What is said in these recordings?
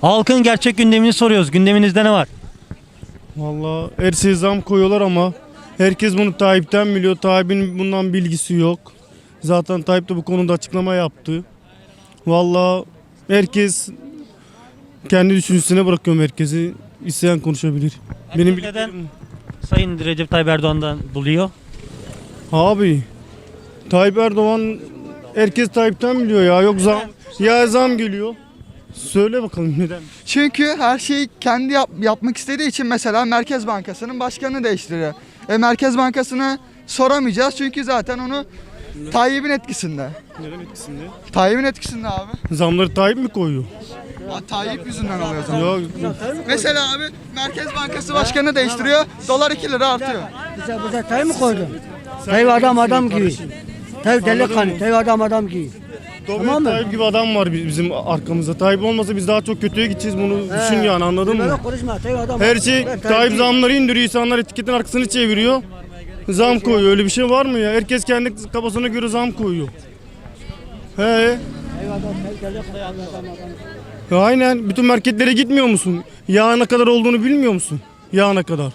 Halkın gerçek gündemini soruyoruz. Gündeminizde ne var? Valla her şeye zam koyuyorlar ama herkes bunu Tayyip'ten biliyor. Tayyip'in bundan bilgisi yok. Zaten Tayyip de bu konuda açıklama yaptı. Valla herkes kendi düşüncesine bırakıyorum herkesi. İsteyen konuşabilir. Benim Herkes neden bildiklerim- Sayın Recep Tayyip Erdoğan'dan buluyor? Abi Tayyip Erdoğan herkes Tayyip'ten biliyor ya. Yok zam ya zam geliyor. Söyle bakalım neden? Çünkü her şeyi kendi yap- yapmak istediği için mesela Merkez Bankası'nın başkanını değiştiriyor. E Merkez Bankası'nı soramayacağız çünkü zaten onu Tayyip'in etkisinde. Neden etkisinde? Tayyip'in etkisinde abi. Zamları Tayyip mi koyuyor? Ha, Tayyip yüzünden oluyor zaten. Ya Mesela abi Merkez Bankası başkanını değiştiriyor. Dolar 2 lira artıyor. Bize bize Tayyip mi koydun? Tayyip adam adam gibi. Tayyip delikanlı, Tayyip adam adam gibi. Tamam mı? Tayyip gibi adam var bi- bizim arkamızda. Tayyip olmasa biz daha çok kötüye gideceğiz bunu düşün yani anladın Böyle mı? konuşma, Tayyip adam. Her şey Ben Tayyip zamları indiriyor insanlar etiketin arkasını çeviriyor. Zam koyuyor öyle bir şey var mı ya? Herkes kendi kafasına göre zam koyuyor. He. Ya aynen bütün marketlere gitmiyor musun? Yağ ne kadar olduğunu bilmiyor musun? Yağ ne kadar?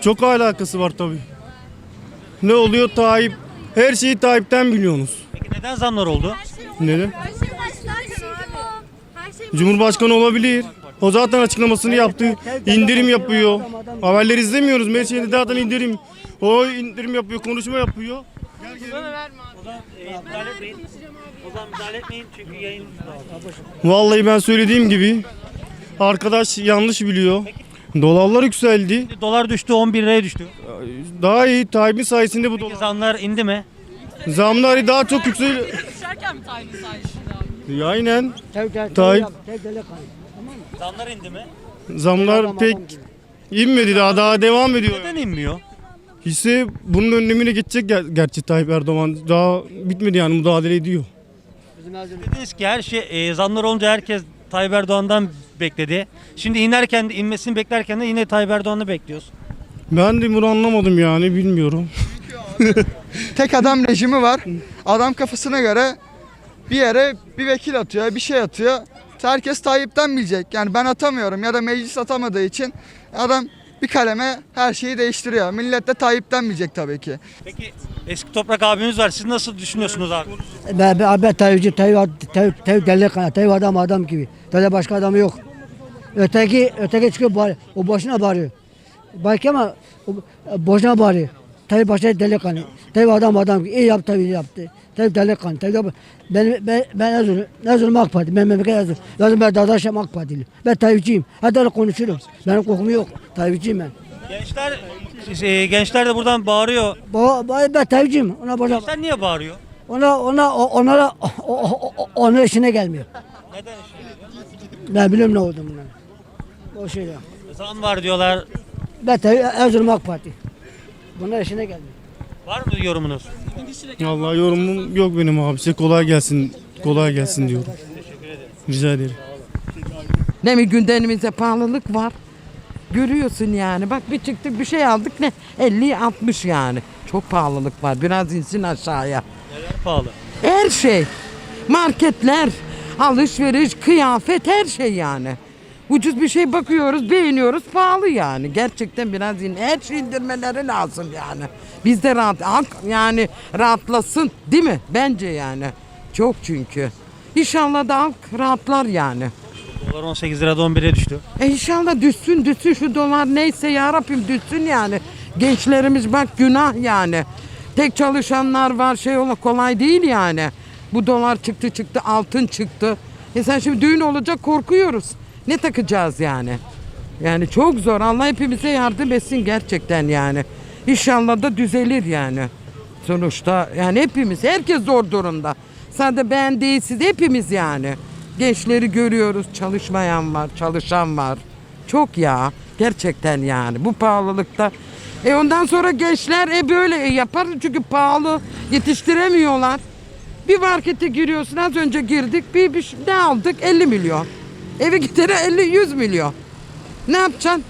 Çok alakası var tabii. Ne oluyor Tayyip? Her şeyi Tayyip'ten biliyorsunuz. Neden zamlar oldu? Neden? Her şey abi. Her şey Cumhurbaşkanı olabilir. O zaten açıklamasını yaptı. İndirim yapıyor. Haberleri izlemiyoruz. Her şeyde zaten indirim. O indirim yapıyor, konuşma yapıyor. müdahale etmeyin. O zaman müdahale etmeyin çünkü yayın Vallahi ben söylediğim gibi arkadaş yanlış biliyor. Dolarlar yükseldi. Dolar düştü 11 liraya düştü. Daha iyi Tayyip'in sayesinde bu Peki dolar. zamlar indi mi? Zamları daha çok yüksel. Düşerken mi Tayyip'in sayesinde abi? Aynen. Tayyip. Zamlar indi mi? Zamlar pek inmedi daha daha devam ediyor. Neden inmiyor? Hisse bunun önlemine geçecek ger- gerçi Tayyip Erdoğan. Daha bitmedi yani müdahale ediyor. Dediniz ki her şey e, zamlar olunca herkes Tayyip Erdoğan'dan bekledi. Şimdi inerken de inmesini beklerken de yine Tayyip Erdoğan'ı bekliyoruz. Ben de bunu anlamadım yani bilmiyorum. Tek adam rejimi var. Adam kafasına göre bir yere bir vekil atıyor, bir şey atıyor. Herkes Tayyip'ten bilecek. Yani ben atamıyorum ya da meclis atamadığı için adam bir kaleme her şeyi değiştiriyor. Millet de Tayyip'ten bilecek tabii ki. Peki eski toprak abimiz var. Siz nasıl düşünüyorsunuz abi? Ben, ben, ben Tayyip'ci, Tayyip, Tayyip, Tayyip delikanlı, Tayyip adam adam gibi. Böyle başka adamı yok. Öteki, öteki çıkıyor bağırıyor. O boşuna bağırıyor. Belki ama o, boşuna bağırıyor. Tayyip başta delikanlı. Tayyip adam adam. İyi yaptı tabii yaptı. Tayyip delikanlı. Tayyip, ben, ben, ben Erzurum, Erzurum AK Parti. Ben memleket Erzurum. Yazın ben Dadaş'ım AK Partili. Ben Tayyipçiyim. Hadi öyle konuşurum. Benim kokum yok. Tayyipçiyim ben. Gençler e, gençler de buradan bağırıyor. Ba, ba, ben Tayyipçiyim. Ona boşa, Gençler niye bağırıyor? ona, ona, onlara, onun işine gelmiyor. Neden işte? Ben biliyorum ne oldu bunlar. O şeyler. Zam var diyorlar. Ben Erzurum AK Parti. Bunlar işine gelmiyor. Var mı yorumunuz? Vallahi yorumum yok benim abi. Size kolay gelsin. Kolay gelsin diyorum. Rica ederim. Ne mi gündemimizde pahalılık var. Görüyorsun yani. Bak bir çıktık bir şey aldık ne? 50 60 yani. Çok pahalılık var. Biraz insin aşağıya. Neler pahalı? Her şey. Marketler, alışveriş, kıyafet her şey yani. Ucuz bir şey bakıyoruz, beğeniyoruz, pahalı yani. Gerçekten biraz in, her şey indirmeleri lazım yani. Biz de rahat, yani rahatlasın değil mi? Bence yani. Çok çünkü. İnşallah da halk rahatlar yani. Dolar 18 lirada 11'e düştü. E inşallah düşsün düşsün şu dolar neyse ya Rabbim düşsün yani. Gençlerimiz bak günah yani. Tek çalışanlar var şey ola kolay değil yani. Bu dolar çıktı çıktı altın çıktı. E sen şimdi düğün olacak korkuyoruz. Ne takacağız yani? Yani çok zor. Allah hepimize yardım etsin gerçekten yani. İnşallah da düzelir yani. Sonuçta yani hepimiz herkes zor durumda. Sadece ben değil siz hepimiz yani. Gençleri görüyoruz çalışmayan var çalışan var. Çok ya gerçekten yani bu pahalılıkta. E ondan sonra gençler e böyle e yapar çünkü pahalı yetiştiremiyorlar. Bir markete giriyorsun az önce girdik bir, bir ne aldık 50 milyon. Eve gidene 50 100 milyon. Ne yapacaksın?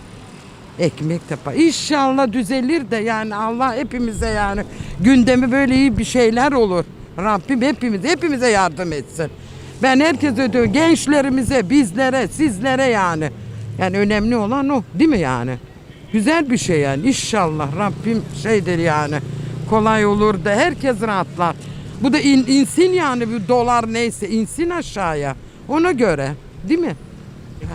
Ekmek de pa- İnşallah düzelir de yani Allah hepimize yani gündemi böyle iyi bir şeyler olur. Rabbim hepimize hepimize yardım etsin. Ben herkese ödüyorum. Gençlerimize, bizlere, sizlere yani. Yani önemli olan o değil mi yani? Güzel bir şey yani. İnşallah Rabbim şeydir yani. Kolay olur da herkes rahatlar. Bu da in, insin yani bir dolar neyse insin aşağıya. Ona göre değil mi?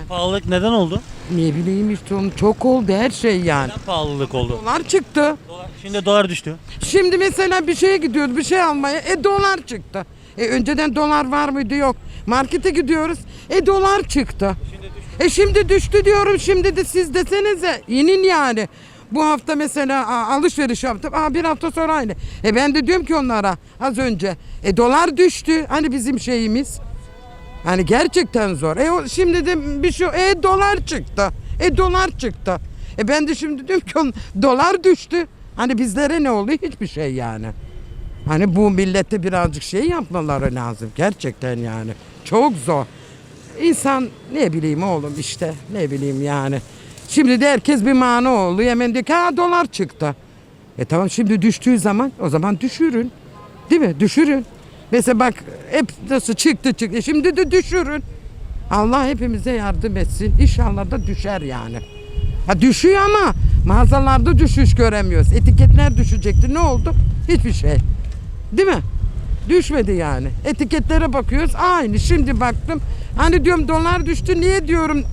Pahalılık neden oldu? Ne bileyim işte çok oldu her şey yani. Neden pahalılık oldu? Dolar çıktı. Dolar- Şimdi dolar düştü. Şimdi mesela bir şeye gidiyoruz bir şey almaya e dolar çıktı. E önceden dolar var mıydı yok. Markete gidiyoruz e dolar çıktı. E şimdi düştü diyorum şimdi de siz desenize inin yani. Bu hafta mesela a, alışveriş yaptım. Aa, bir hafta sonra aynı. E ben de diyorum ki onlara az önce. E dolar düştü. Hani bizim şeyimiz. Hani gerçekten zor. E şimdi de bir şey e dolar çıktı. E dolar çıktı. E ben de şimdi diyorum ki dolar düştü. Hani bizlere ne oluyor? Hiçbir şey yani. Hani bu millete birazcık şey yapmaları lazım gerçekten yani. Çok zor. İnsan ne bileyim oğlum işte ne bileyim yani. Şimdi de herkes bir mana oldu. Hemen diyor ki ha dolar çıktı. E tamam şimdi düştüğü zaman o zaman düşürün. Değil mi? Düşürün. Mesela bak hep nasıl çıktı çıktı. E Şimdi de düşürün. Allah hepimize yardım etsin. İnşallah da düşer yani. Ha düşüyor ama mağazalarda düşüş göremiyoruz. Etiketler düşecekti. Ne oldu? Hiçbir şey. Değil mi? Düşmedi yani. Etiketlere bakıyoruz. Aynı. Şimdi baktım. Hani diyorum dolar düştü. Niye diyorum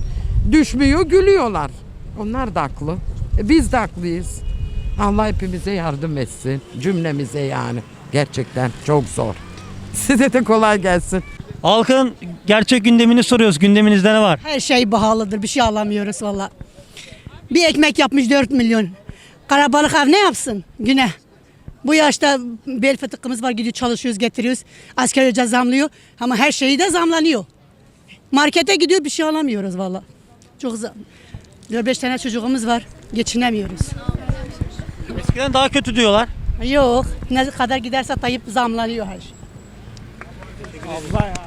düşmüyor? Gülüyorlar. Onlar da haklı. E biz de haklıyız. Allah hepimize yardım etsin. Cümlemize yani. Gerçekten çok zor. Size de kolay gelsin. Halkın gerçek gündemini soruyoruz. Gündeminizde ne var? Her şey pahalıdır. Bir şey alamıyoruz valla. Bir ekmek yapmış 4 milyon. Karabalık av ne yapsın güne? Bu yaşta bel fıtıkımız var gidiyor çalışıyoruz getiriyoruz. Asgari ücret zamlıyor ama her şeyi de zamlanıyor. Markete gidiyor bir şey alamıyoruz valla. Çok zam. 4-5 tane çocuğumuz var. Geçinemiyoruz. Eskiden daha kötü diyorlar. Yok. Ne kadar giderse Tayyip zamlanıyor her şey. 好快啊